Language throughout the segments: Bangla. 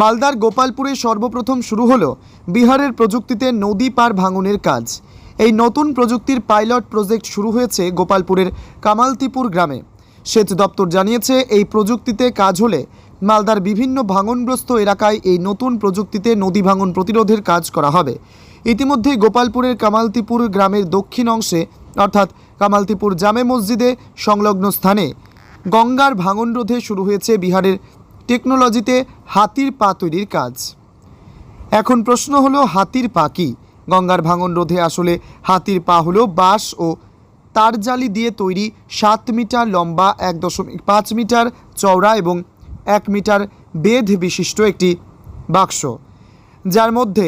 মালদার গোপালপুরে সর্বপ্রথম শুরু হলো বিহারের প্রযুক্তিতে নদী পার ভাঙনের কাজ। এই নতুন প্রযুক্তির পাইলট প্রজেক্ট শুরু হয়েছে গোপালপুরের কামালতিপুর গ্রামে। সেচ দপ্তর জানিয়েছে, এই প্রযুক্তিতে কাজ হলে মালদার বিভিন্ন ভাঙনগ্রস্ত এলাকায় এই নতুন প্রযুক্তিতে নদী ভাঙন প্রতিরোধের কাজ করা হবে। ইতিমধ্যে গোপালপুরের কামালতিপুর গ্রামের দক্ষিণ অংশে, অর্থাৎ কামালতিপুর জামে মসজিদে সংলগ্ন স্থানে গঙ্গার ভাঙন রোধে শুরু হয়েছে বিহারের টেকনোলজিতে হাতির পা তৈরির কাজ। এখন প্রশ্ন হলো, হাতির পা কি? গঙ্গার ভাঙন রোধে আসলে হাতির পা হলো বাঁশ ও তারজালি দিয়ে তৈরি সাত মিটার লম্বা, এক দশমিক পাঁচ মিটার চওড়া এবং এক মিটার বেধ বিশিষ্ট একটি বাক্স। যার মধ্যে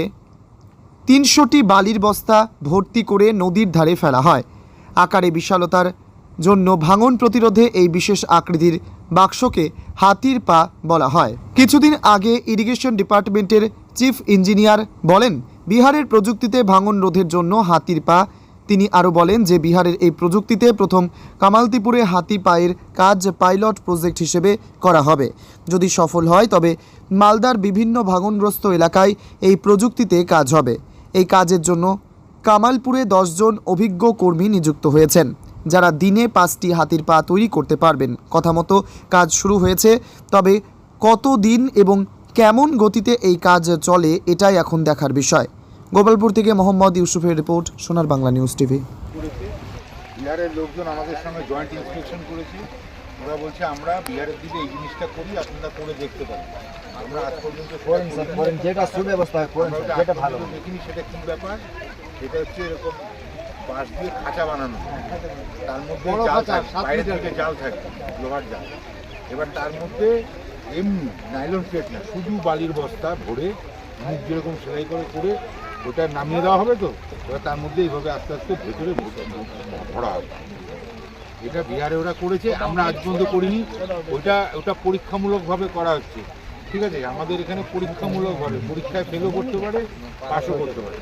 তিনশোটি বালির বস্তা ভর্তি করে নদীর ধারে ফেলা হয়। আকারে বিশালতার জন্য ভাঙন প্রতিরোধে এই বিশেষ আকৃতির বাক্সকে হাতির পা বলা হয়। কিছুদিন আগে ইরিগেশন ডিপার্টমেন্টের চিফ ইঞ্জিনিয়ার বলেন, বিহারের প্রযুক্তিতে ভাঙন রোধের জন্য হাতির পা। তিনি আরও বলেন যে, বিহারের এই প্রযুক্তিতে প্রথম কামালতিপুরে হাতি পায়ের কাজ পাইলট প্রজেক্ট হিসেবে করা হবে। যদি সফল হয়, তবে মালদার বিভিন্ন ভাঙনগ্রস্ত এলাকায় এই প্রযুক্তিতে কাজ হবে। এই কাজের জন্য কামালপুরে দশজন অভিজ্ঞ কর্মী নিযুক্ত হয়েছেন। যারা দিনে পাঁচটি হাতির পা তৈরি করতে পারবেন। কথা মতো কাজ শুরু হয়েছে তবে কত দিন এবং কেমন গতিতে এই কাজ চলে এটাই এখন দেখার বিষয়। গোপালপুর থেকে মোহাম্মদ ইউসুফের রিপোর্ট সোনার বাংলা নিউজ টিভি। বিহারের লোকজন আমাদের সঙ্গে জয়েন্ট ইন্সপেকশন করেছি। ওরা বলছে আমরা বিহারের দিকে এই জিনিসটা করি আপনারা করে দেখতে পারেন। আমরা আজ পর্যন্ত যেটা সুব্যবস্থা যেটা ভালো দেখিনি সেটা কী ব্যাপার? সেটা হচ্ছে এরকম বাঁশ দিয়ে খাঁচা বানানো। তার মধ্যে জাল থাকে বাইরে থেকে জাল। থাকে লোহার জাল। এবার তার মধ্যে এমনি নাইলন প্লেট না শুধু বালির বস্তা ভরে মুখ যেরকম সেলাই করে করে ওটা নামিয়ে দেওয়া হবে তো এবার তার মধ্যে এইভাবে আস্তে আস্তে ভেতরে ভরা হবে। এটা বিহারে ওরা করেছে আমরা আজ পর্যন্ত করিনি। ওইটা ওটা পরীক্ষামূলকভাবে করা হচ্ছে। ঠিক আছে আমাদের এখানে পরীক্ষামূলকভাবে পরীক্ষায় ফেলও করতে পারে পাশও করতে পারে।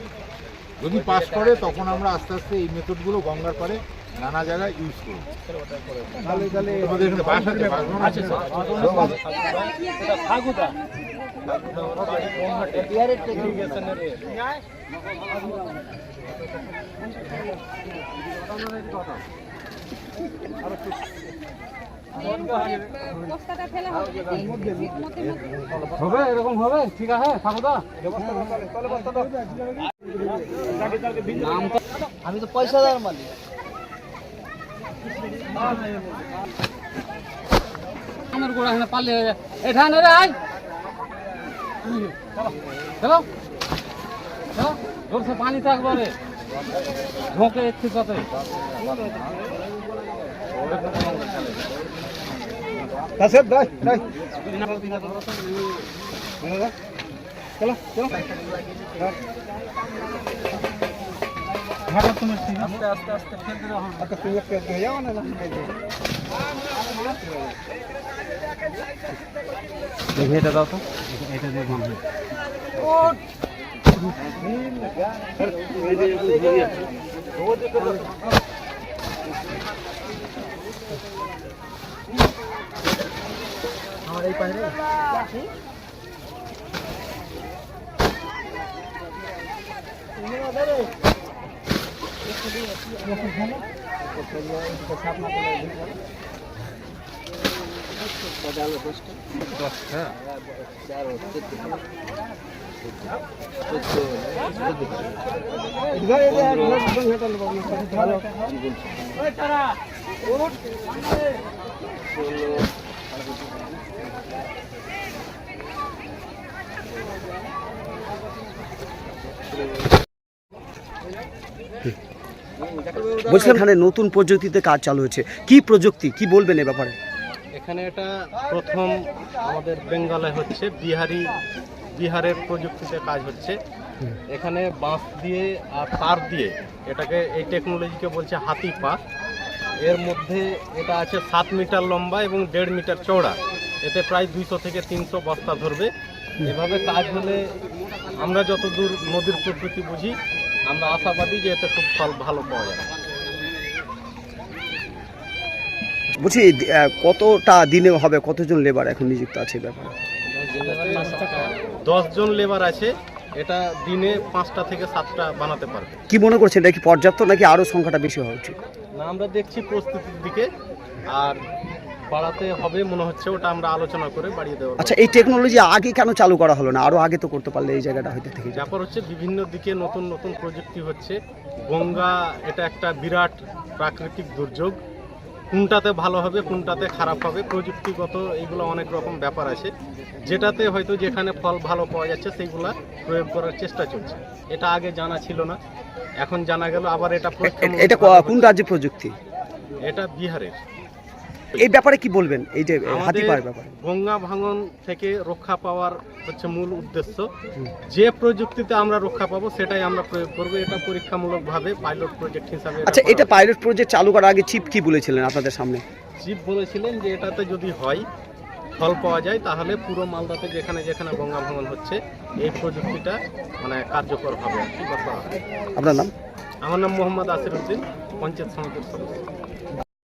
যদি পাস করে তখন আমরা আস্তে আস্তে এই মেথডগুলো গঙ্গার পারে নানা জায়গায় ইউজ করব। আমাদের এখানে বাস আছে মধ্যে হবে এরকম হবে ঠিক আছে ঠাকুরদা আমি তো পয়সা দেওয়ার মালিক। আমার গোড়া এখানে পারলে এখানে রে আয় চলো চলো জোরসে পানি থাকবে রে ঝোঁকে এসছি তাতে কাসের দাই দাই আস্তে আস্তে আস্তে ফেলতে দাও আচ্ছা তুই একটা দিয়ে যাও না দেখে এটা দাও তো এটা দিয়ে বন্ধ আমার এই পায়ে বলছিলাম এখানে নতুন প্রযুক্তিতে কাজ চালু হয়েছে। কি প্রযুক্তি? কি বলবেন এ ব্যাপারে? এখানে এটা প্রথম আমাদের বেঙ্গলে হচ্ছে, বিহারি, বিহারের প্রযুক্তিতে কাজ হচ্ছে। এখানে বাঁশ দিয়ে আর তার দিয়ে, এটাকে এই টেকনোলজিকে বলছে হাতি পা এর মধ্যে এটা আছে সাত মিটার লম্বা এবং দেড় মিটার চওড়া। এতে প্রায় দুইশো থেকে তিনশো বস্তা ধরবে। এভাবে কাজ হলে আমরা যতদূর নদীর প্রকৃতি বুঝি আমরা আশাবাদী যে এতে খুব ফল ভালো পাওয়া যাবে। বলছি কতটা দিনে হবে? কতজন লেবার এখন নিযুক্ত আছে ব্যাপারে? দশ জন লেবার আছে এটা দিনে পাঁচটা থেকে সাতটা বানাতে পারবে। কি মনে করছেন? এটা কি পর্যাপ্ত নাকি আরও সংখ্যাটা বেশি হওয়া উচিত? না আমরা দেখছি প্রস্তুতির দিকে আর বাড়াতে হবে মনে হচ্ছে ওটা আমরা আলোচনা করে বাড়িয়ে দেবো আচ্ছা এই টেকনোলজি আগে কেন চালু করা হলো না? আরও আগে তো করতে পারলে এই জায়গাটা হয়তো থেকে ব্যাপার হচ্ছে বিভিন্ন দিকে নতুন নতুন প্রযুক্তি হচ্ছে। গঙ্গা এটা একটা বিরাট প্রাকৃতিক দুর্যোগ। কোনটাতে ভালো হবে কোনটাতে খারাপ হবে প্রযুক্তিগত এইগুলো অনেক রকম ব্যাপার আছে। যেটাতে হয়তো যেখানে ফল ভালো পাওয়া যাচ্ছে সেইগুলা প্রয়োগ করার চেষ্টা চলছে। এটা আগে জানা ছিল না। এখন জানা গেল আবার এটা এটা কোন রাজ্যে প্রযুক্তি? এটা বিহারের। এই ব্যাপারে কি বলবেন? এই যে হাতি আমাদের ব্যাপারে। গঙ্গা ভাঙন থেকে রক্ষা পাওয়ার হচ্ছে মূল উদ্দেশ্য। যে প্রযুক্তিতে আমরা রক্ষা পাবো সেটাই আমরা প্রয়োগ করব। এটা পরীক্ষামূলকভাবে পাইলট প্রজেক্ট হিসাবে আচ্ছা এটা পাইলট প্রজেক্ট চালু করার আগে চিপ কি বলেছিলেন আপনাদের সামনে? চিপ বলেছিলেন যে এটাতে যদি হয় ফল পাওয়া যায় তাহলে পুরো মালদাতে যেখানে যেখানে গঙ্গা ভাঙন হচ্ছে এই প্রযুক্তিটা মানে কার্যকর হবে আর কি। আপনার নাম? আমার নাম মোহাম্মদ আসির উদ্দিন পঞ্চায়েত সমিতির সদস্য।